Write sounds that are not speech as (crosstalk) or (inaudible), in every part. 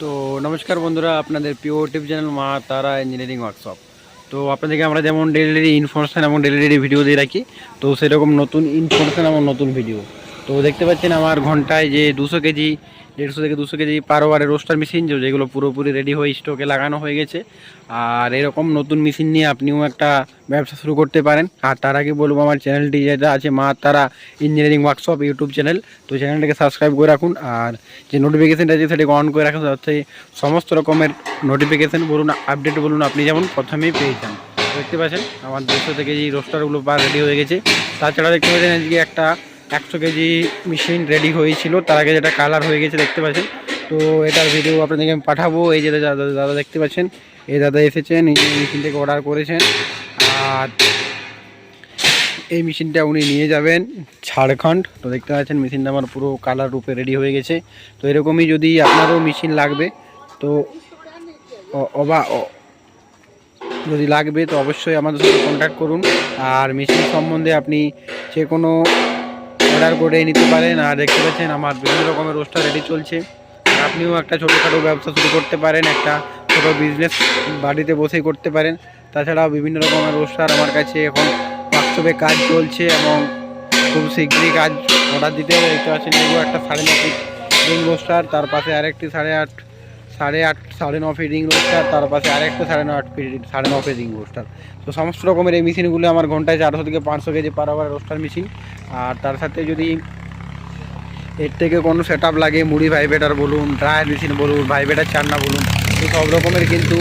তো নমস্কার বন্ধুরা, আপনাদের পিওর টিপ চ্যানেল মা তারা ইঞ্জিনিয়ারিং ওয়ার্কশপ তো আপনাদেরকে আমরা যেমন ডেলি ডেলি ইনফরমেশান এবং ডেলি ডেলি ভিডিও দিয়ে রাখি, তো সেরকম নতুন ইনফরমেশান এবং নতুন ভিডিও তো দেখতে পাচ্ছেন আমার ঘন্টায় যে দুশো কেজি দেড়শো থেকে দুশো কেজি পারোয়ারে রোস্টার মেশিন যেগুলো পুরোপুরি রেডি হয়ে স্টকে লাগানো হয়ে গেছে। আর এরকম নতুন মেশিন নিয়ে আপনিও একটা ব্যবসা শুরু করতে পারেন। আর তার আগে বলব, আমার চ্যানেলটি যেটা আছে মা তারা ইঞ্জিনিয়ারিং ওয়ার্কশপ ইউটিউব চ্যানেল তো চ্যানেলটাকে সাবস্ক্রাইব করে রাখুন। আর যে নোটিফিকেশানটা আছে, সেটাকে অন করে রাখুন। যাতে সমস্ত রকমের নোটিফিকেশান বলুন আপডেট বলুন, আপনি যেমন প্রথমেই পেয়ে যান। দেখতে পাচ্ছেন, আমার দেড়শো থেকে যে রোস্টারগুলো বা রেডি হয়ে গেছে। তাছাড়া দেখতে পাচ্ছেন, আজকে একটা একশো কেজি মেশিন রেডি হয়েছিল। তার আগে যেটা কালার হয়ে গেছে, দেখতে পাচ্ছেন। তো এটার ভিডিও আপনাদেরকে আমি পাঠাবো। এই যে দাদা দাদা দেখতে পাচ্ছেন, এই দাদা এসেছেন, এই মেশিন থেকে অর্ডার করেছেন। আর এই মেশিনটা উনি নিয়ে যাবেন ঝাড়খণ্ড। তো দেখতে পাচ্ছেন মেশিনটা আমার পুরো কালার রূপে রেডি হয়ে গেছে। তো এরকমই যদি আপনারও মেশিন লাগবে, তো অবা যদি লাগবে, তো অবশ্যই আমাদের সাথে কন্ট্যাক্ট করুন। আর মেশিন সম্বন্ধে আপনি যে কোনো অর্ডার করে নিতে পারেন। আর দেখতে পাচ্ছেন আমার বিভিন্ন রকমের রোস্টার রেডি চলছে। আপনিও একটা ছোটোখাটো ব্যবসা শুরু করতে পারেন, একটা ছোটো বিজনেস বাড়িতে বসেই করতে পারেন। তাছাড়াও বিভিন্ন রকমের রোস্টার আমার কাছে এখন বাস্তবে কাজ চলছে এবং খুব শীঘ্রই কাজ অর্ডার দিতে হবে। দেখতে পাচ্ছেন একটা সাড়ে নয় রোস্টার তার পাশে আরেকটি সাড়ে আট সাড়ে আট, সাড়ে ন ফিট রিং রোস্টার তার পাশে আরেকটা সাড়ে ন আট ফিট সাড়ে ন ফিট রিং রোস্টার তো সমস্ত রকমের এই মেশিনগুলো আমার ঘন্টায় চারশো থেকে পাঁচশো KG per hour roaster machine আর তার সাথে যদি এর থেকে কোনো সেট লাগে, মুড়ি ভাইব্রেটার বলুন ড্রায়ার মেশিন বলুন ভাইব্রেটার চান্না বলুন, তো সব রকমের কিন্তু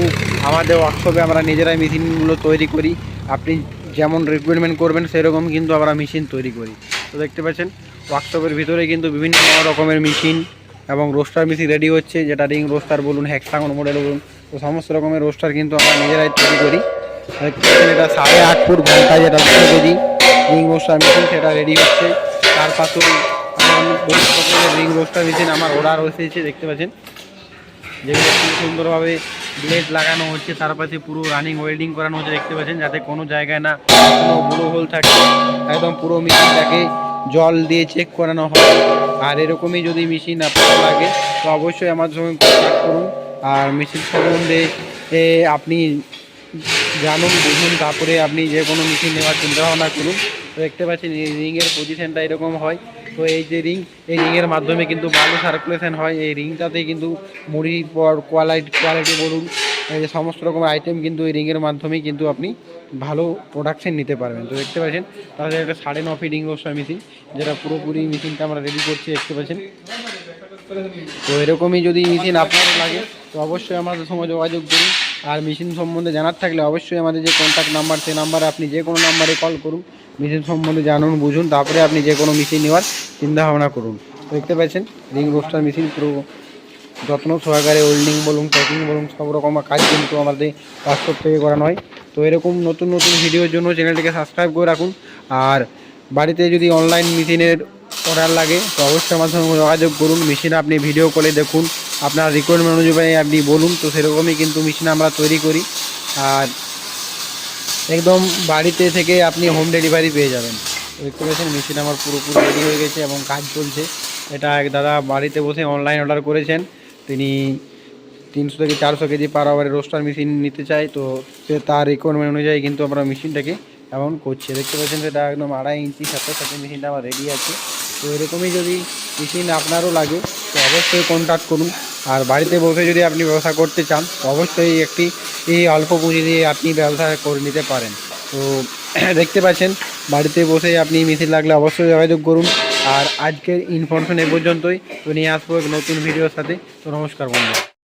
আমাদের ওয়ার্কশপে আমরা নিজেরাই মেশিনগুলো তৈরি করি। আপনি যেমন রিকোয়ারমেন্ট করবেন, সেরকম কিন্তু আমরা মেশিন তৈরি করি। তো দেখতে পাচ্ছেন ওয়ার্কশপের ভিতরে কিন্তু বিভিন্ন রকমের মেশিন এবং রোস্টার মেশিন রেডি হচ্ছে, যেটা রিং, রোস্টার বলুন হ্যাক্সাগন মডেল বলুন, তো সমস্ত রকমের রোস্টার কিন্তু আমরা নিজেরাই তৈরি করি। এটা সাড়ে আট ফুট ঘন্টায় যেটা কেজি রিং রোস্টার মেশিন সেটা রেডি হচ্ছে। তার পাশেও রিং রোস্টার মেশিন, আমার অর্ডার এসেছে দেখতে পাচ্ছেন? যেগুলো খুব সুন্দরভাবে ব্লেড লাগানো হচ্ছে, তার পাশে পুরো রানিং ওয়েল্ডিং করানো হচ্ছে, দেখতে পাচ্ছেন? যাতে কোনো জায়গায় না কোনো বুড়ো হোল থাকে, একদম পুরো মেশিনটাকে জল দিয়ে চেক করানো হয়। আর এরকমই যদি মেশিন আপনার লাগে, তো অবশ্যই আমার সঙ্গে কন্ট্যাক্ট করুন। আর মেশিন সম্বন্ধে আপনি জানুন, বুঝুন, তারপরে আপনি যে কোনো মেশিন নেওয়ার চিন্তা ভাবনা করুন। তো দেখতে পাচ্ছেন, এই রিংয়ের পজিশনটা এরকম হয়। তো এই যে রিং এই রিংয়ের মাধ্যমে কিন্তু ভালো সার্কুলেশন হয়। এই রিংটাতে কিন্তু পর কোয়ালিটি কোয়ালিটি বলুন এই যে সমস্ত রকম আইটেম কিন্তু এই রিংয়ের মাধ্যমেই কিন্তু আপনি ভালো প্রোডাকশন নিতে পারবেন। তো দেখতে পাচ্ছেন, তাহলে একটা সাড়ে ন রিং রোস্টার মেশিন যেটা পুরোপুরি মেশিনটা আমরা রেডি করছি, দেখতে পাচ্ছেন। তো এরকমই যদি মেশিন আপনারও লাগে, তো অবশ্যই আমাদের সঙ্গে যোগাযোগ করুন। আর মেশিন সম্বন্ধে জানার থাকলে অবশ্যই আমাদের যে কন্ট্যাক্ট নাম্বার সেই নাম্বারে আপনি যে কোনো নাম্বারে কল করুন। মেশিন সম্বন্ধে জানুন, বুঝুন, তারপরে আপনি যে কোনো মেশিন নেওয়ার চিন্তা ভাবনা করুন। দেখতে পাচ্ছেন রিং রোস্টার মেশিন পুরো যত্ন সহকারে ওয়েল্ডিং বলুন প্যাকিং বলুন, সব রকম কাজ কিন্তু আমাদের বাস্তব থেকে করানো হয় তো এরকম নতুন নতুন ভিডিওর জন্য চ্যানেলটিকে সাবস্ক্রাইব করে রাখুন। আর বাড়িতে যদি অনলাইন মেশিনের অর্ডার লাগে, তো অবশ্যই আমার সঙ্গে যোগাযোগ করুন। মেশিন আপনি ভিডিও কলে দেখুন। আপনার রিকোয়ারমেন্ট অনুযায়ী আপনি বলুন। তো সেরকমই কিন্তু মেশিন আমরা তৈরি করি। আর একদম বাড়িতে থেকে আপনি হোম ডেলিভারি পেয়ে যাবেন। দেখতে পাচ্ছেন মেশিন আমার পুরোপুরি রেডি হয়ে গেছে এবং কাজ চলছে। এটা এক দাদা বাড়িতে বসে অনলাইন অর্ডার করেছেন। তিনি তিনশো থেকে চারশো কেজি পার আওয়ারের রোস্টার মেশিন নিতে চায়, তো সে তার রিকোয়ারমেন্ট অনুযায়ী কিন্তু আমরা মেশিনটাকে এমন করছি। দেখতে পাচ্ছেন সেটা একদম আড়াই ইঞ্চি সাথে সাথে মেশিনটা আমার রেডি আছে। তো এরকমই যদি মেশিন আপনারও লাগে, তো অবশ্যই কন্ট্যাক্ট করুন। আর বাড়িতে বসে যদি আপনি ব্যবসা করতে চান অবশ্যই একটি এই অল্প পুঁজি দিয়ে আপনি ব্যবসা করে নিতে পারেন। তো (clears throat) দেখতে পাচ্ছেন, বাড়িতে বসে আপনি মেশিন লাগলে অবশ্যই যোগাযোগ করুন। আর আজকের ইনফরমেশন এ পর্যন্তই। তো নিয়ে আসব নতুন ভিডিওর সাথে। তো নমস্কার বন্ধু